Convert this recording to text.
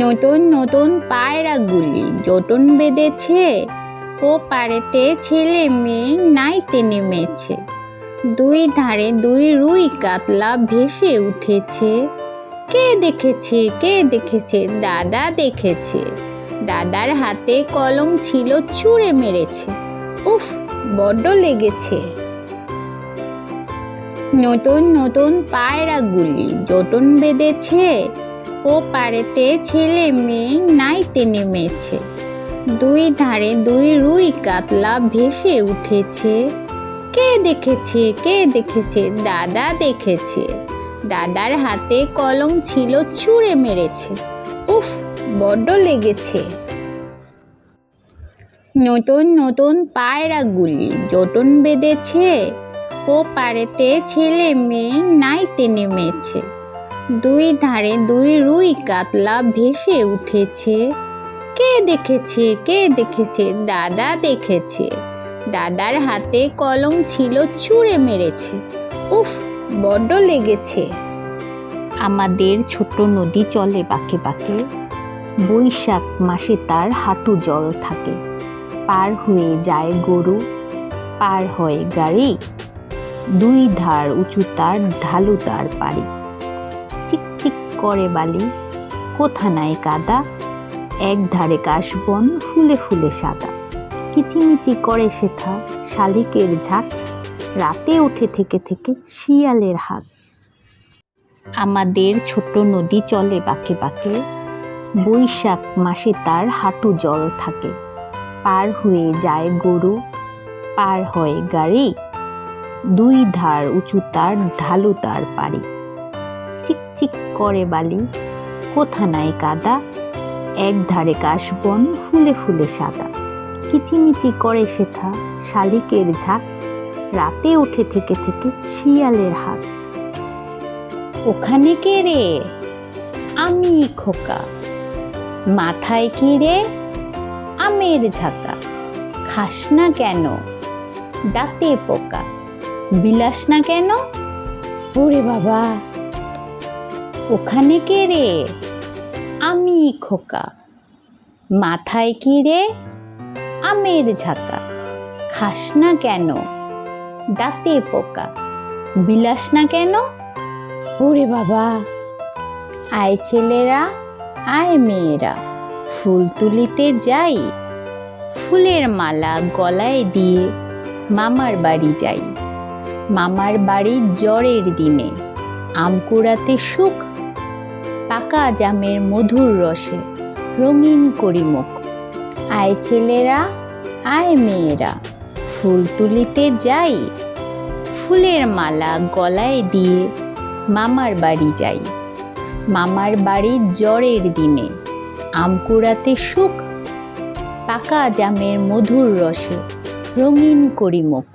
নতুন নতুন পায়রাগুলি জটন বেঁধেছে, ও পাড়েতে ছেলে মেয়ে নাইতে নেমেছে। দুই ধারে দুই রুই কাতলা ভেসে উঠেছে। কে দেখেছে কে দেখেছে, দাদা দেখেছে। দাদার হাতে কলম ছিল, ছুঁড়ে মেরেছে। উফ, বড্ড লেগেছে। নতুন নতুন পায়রাগুলি জটন বেঁধেছে ও পাড়েতে ছেলে মেয়ে নাইতে নেমেছে। দুই ধারে দুই রুই কাতলা ভেসে উঠেছে। কে দেখেছে কে দেখেছে, দাদা দেখেছে। দাদার হাতে কলম ছিল, ছুঁড়ে মেরেছে। উফ, বড্ড লেগেছে। নতুন নতুন পায়রাগুলি জটন বেঁধেছে। ও পাড়েতে ছেলে মেয়ে নাইতে নেমেছে। দুই ধারে দুই রুই কাতলা ভেসে উঠেছে। কে দেখেছে কে দেখেছে, দাদা দেখেছে। দাদার হাতে কলম ছিল, ছুঁড়ে মেরেছে। উফ, বড্ড লেগেছে। আমাদের ছোট্ট নদী চলে বাঁকে বাঁকে। বৈশাখ মাসে তার হাঁটু জল থাকে। পার হয়ে যায় গরু, পার হয় গাড়ি। দুই ধার উঁচু তার, ঢালু তার পাড়ি। চিকচিক করে বালি। কোথা নাই কাদা এক ধারে কাশবন ফুলে ফুলে সাদা। কিচিমিচি করে সেথা শালিকের ঝাঁক, রাতে উঠে থেকে থেকে শিয়ালের হাত। আমাদের ছোট নদী চলে বাঁকে বাঁকে, বৈশাখ মাসে তার হাঁটু জল থাকে। পার হয়ে যায় গরু, পার হয় গাড়ি। দুই ধার উঁচু তার ঢালু তার পাড়ি। চিকচিক করে বালি। কোথা নাই কাদা এক ধারে কাশবন ফুলে ফুলে সাদা। কিচিমিচি করে সেথা শালিকের ঝাঁক, রাতে উঠে থেকে থেকে শিয়ালের হাত। ওখানে কে রে? আমি খোকা। মাথায় কি রে? আমের ঝাঁকা। খাস না কেন? দাঁতে পোকা। বিলাস না কেন? ওরে বাবা! ওখানে কে রে? আমি খোকা। মাথায় কি রে? আমের ঝাঁকা। খাস না কেন? দাঁতে পোকা। বিলাস না কেন? ওরে বাবা। আয় ছেলেরা, আয় মেয়েরা। ফুল তুলিতে যাই। ফুলের মালা গলায় দিয়ে মামার বাড়ি যাই। মামার বাড়ি জ্বরের দিনে। আম কুড়াতে সুখ পাকা জামের মধুর রসে রঙিন করি মুখ আয় ছেলেরা, আয় মেয়েরা, ফুল তুলিতে যাই, ফুলের মালা গলায় দিয়ে মামার বাড়ি যাই। মামার বাড়ি জ্বরের দিনে আম কুড়াতে সুখ, পাকা জামের মধুর রসে রঙিন করি মুখ